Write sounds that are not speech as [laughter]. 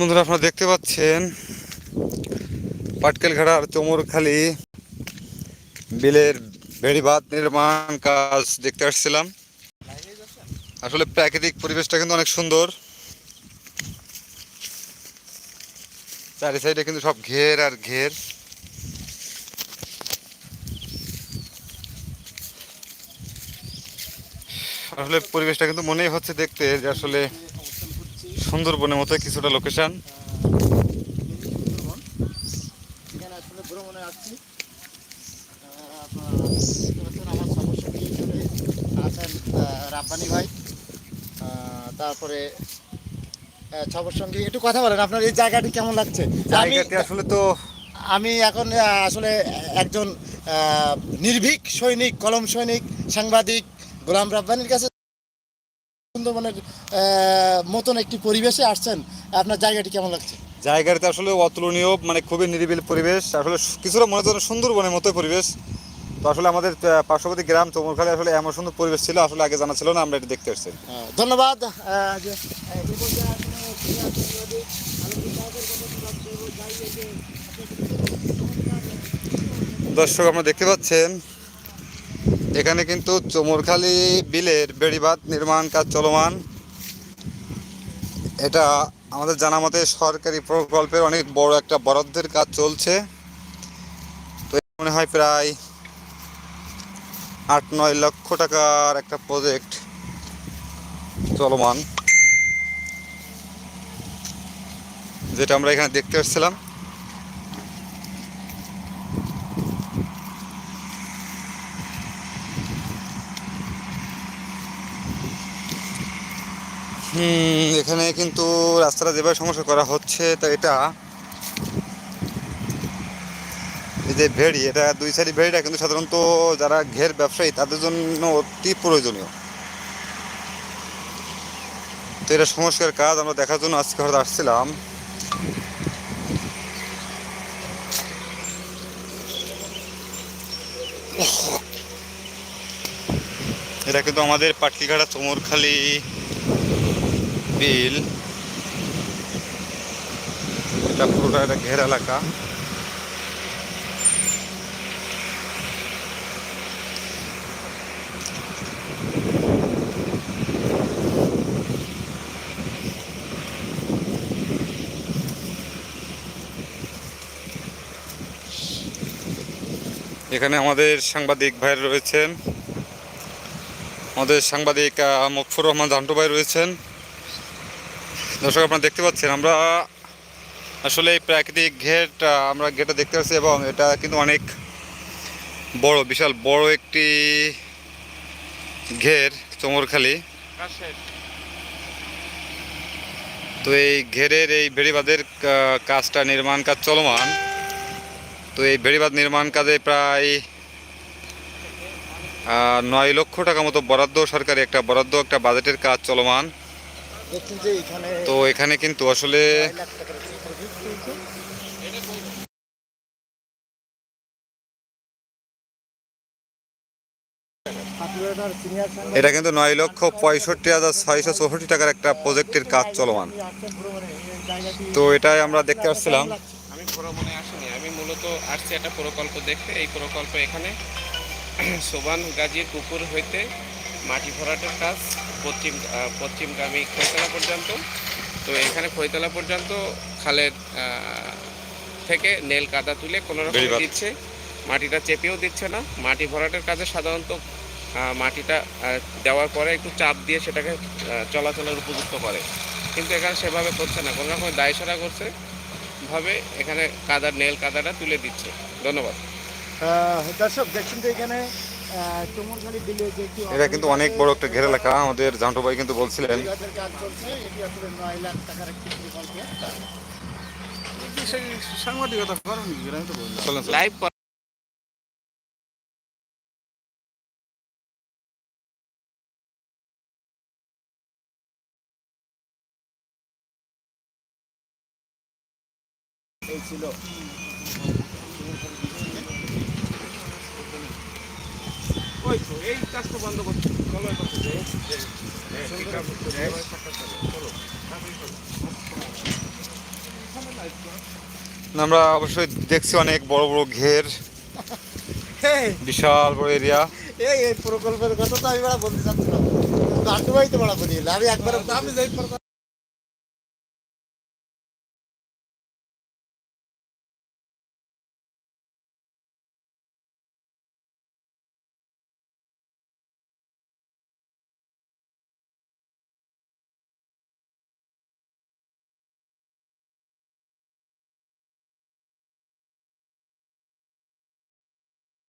বন্ধুরা, আপনারা দেখতে পাচ্ছেন পাটকেল ঘাটার চমরখালি বিলের বেড়িবাঁধ নির্মাণ কাজ দেখতে আসছিলাম। আসলে প্রাকৃতিক পরিবেশটা কিন্তু অনেক সুন্দর। চারি সাইডে কিন্তু সব ঘের আর ঘের। আসলে পরিবেশটা কিন্তু মনেই হচ্ছে দেখতে যে আসলে সুন্দরবনের মতো কিছুটা লোকেশন এখানে আসলে ভ্রমণে আসছি। আপনার আমার সমস্যা হিসেবে আছেন আহ, রাব্বানি ভাই। তারপরে আহ, সবার সঙ্গে। একটু কথা বলেন আপনার এই জায়গাটি কেমন লাগছে? জায়গাটি আসলে তো আমি এখন আসলে একজন নির্ভীক সৈনিক কলম সৈনিক সাংবাদিক গোলাম রাব্বানির কাছে সুন্দরবনের মতন একটি পরিবেশে আসছেন আপনার জায়গাটি কেমন লাগছে? জায়গাটি আসলে অতুলনীয় মানে খুবই নিরিবিল পরিবেশ। আসলে কিছুটা মনে হচ্ছে সুন্দরবনের মতো পরিবেশ। তো আসলে আমাদের পার্শ্ববর্তী গ্রাম চমরখালী আসলে এমন সুন্দর পরিবেশ ছিল আসলে আগে জানা ছিল না আমরা এটা দেখতে আসছি। হ্যাঁ, ধন্যবাদ। দর্শক আপনারা দেখতে পাচ্ছেন এখানে কিন্তু চমরখালী বিলের বেড়িবাঁধ নির্মাণ কাজ চলমান। এটা আমাদের জানা মতে সরকারি প্রকল্পের অনেক বড় একটা বরাদ্দের কাজ চলছে। তো মনে হয় প্রায় আট নয় লক্ষ টাকার একটা প্রজেক্ট চলমান। যেটা আমরা এখানে দেখতে পাচ্ছিলাম এখানে কিন্তু রাস্তাটা যেভাবে সমস্যা করা হচ্ছে, তো এটা এই যে ভেড়ি, এটা দুই সাইড ভেড়িটা কিন্তু সাধারণত যারা ঘের ব্যবসায়ী, তাদের জন্য অতি প্রয়োজনীয়। তো এটা সংস্কার কাজ, আমরা দেখার জন্য আজকে হয়তো আসছিলাম। এটা কিন্তু আমাদের পাটলিঘাটা চমরখালী বিল। এটা পুরোটা একটা ঘের এলাকা। এখানে আমাদের সাংবাদিক ভাই রয়েছেন। আমাদের সাংবাদিক মকফুর রহমান জান্টু ভাই রয়েছেন। দর্শক, আপনারা দেখতে পাচ্ছেন, আমরা আসলে এই প্রাকৃতিক ঘেরটা আমরা ঘেরটা দেখতে পাচ্ছি এবং এটা কিন্তু অনেক বড়, বিশাল বড় একটি ঘের, চমরখালি। তো এই ঘেরের এই বেড়িবাঁধের কা- কাজটা, নির্মাণ কাজ চলমান। তো এই বেড়িবাঁধ নির্মাণ কাজে প্রায় নয় লক্ষ টাকা মতো বরাদ্দ, সরকারি একটা বরাদ্দ, একটা বাজেটের কাজ চলমান। তো এখানে কিন্তু আসলে এটা কিন্তু নয় লক্ষ পঁয়ষট্টি হাজার ছয়শো চৌষট্টি টাকার একটা প্রজেক্টের কাজ চলমান। তো এটাই আমরা দেখতে আসছিলাম। আমি ভ্রমণে আসিনি আমি মূলত আসছি একটা প্রকল্প দেখতে। এই প্রকল্প এখানে [clears throat] সোবান গাজীর পুকুর হইতে মাটি ভরাটের কাজ। পশ্চিম পশ্চিমগামী খৈতলা পর্যন্ত। তো এখানে খৈতলা পর্যন্ত খালের থেকে নেল কাদা তুলে কোনো রকম দিচ্ছে। মাটিটা চেপেও দিচ্ছে না। মাটি ভরাটের কাজে সাধারণত আহ, মাটিটা দেওয়ার পরে একটু চাপ দিয়ে সেটাকে চলাচলের উপযুক্ত করে। কিন্তু এখানে সেভাবে করছে না। কোনো রকম দায়সারা করছে ভাবে এখানে কাদার নেল কাদাটা তুলে দিচ্ছে। ধন্যবাদ। আহ, দর্শক দেখছেন যে এখানে আহ, চুমুরখালি বিলে যে একটি এটা কিন্তু অনেক বড় একটা ঘের এলাকা। আমাদের জান্টু ভাই কিন্তু বলছিলেন। কাজ চলছে এটি আসলে নয় লাখ টাকার একটি প্রকল্প সাংবাদিকতা করেন কি আমি তো বললাম চলেন চলেন। লাইভ এই ছিল তো বন্ধ করতে চলো আমরা অবশ্যই দেখছি অনেক বড় বড় ঘের বিশাল বড় এরিয়া। এই এই প্রকল্পের কথা তো আমি বড় বলতে চাচ্ছিলাম আমি একবার আমি যাই